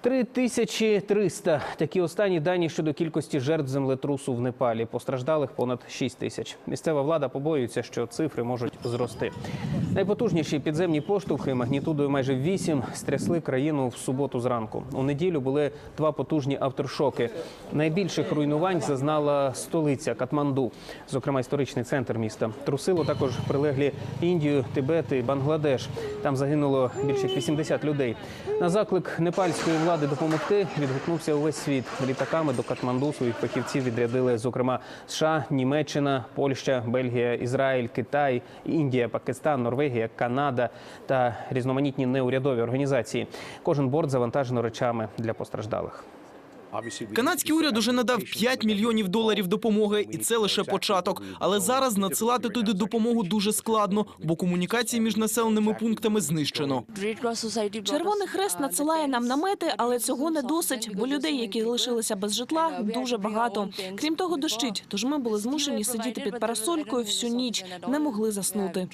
3300 – такі останні дані щодо кількості жертв землетрусу в Непалі. Постраждалих понад 6 тисяч. Місцева влада побоюється, що цифри можуть зрости. Найпотужніші підземні поштовхи магнітудою майже 8 стрясли країну в суботу зранку. У неділю були два потужні авторшоки. Найбільших руйнувань зазнала столиця Катманду, зокрема історичний центр міста. Трусило також прилеглі Індію, Тибет і Бангладеш. Там загинуло більше як 80 людей. На заклик непальської влади допомогти відгукнувся увесь світ. Літаками до Катманду своїх фахівців відрядили, зокрема, США, Німеччина, Польща, Бельгія, Ізраїль, Китай, Індія, Пакистан, Норвегія, Канада та різноманітні неурядові організації. Кожен борт завантажено речами для постраждалих. Канадський уряд уже надав 5 мільйонів доларів допомоги, і це лише початок. Але зараз надсилати туди допомогу дуже складно, бо комунікації між населеними пунктами знищено. Червоний хрест надсилає нам намети, але цього не досить, бо людей, які лишилися без житла, дуже багато. Крім того, дощить. Тож ми були змушені сидіти під парасолькою всю ніч, не могли заснути.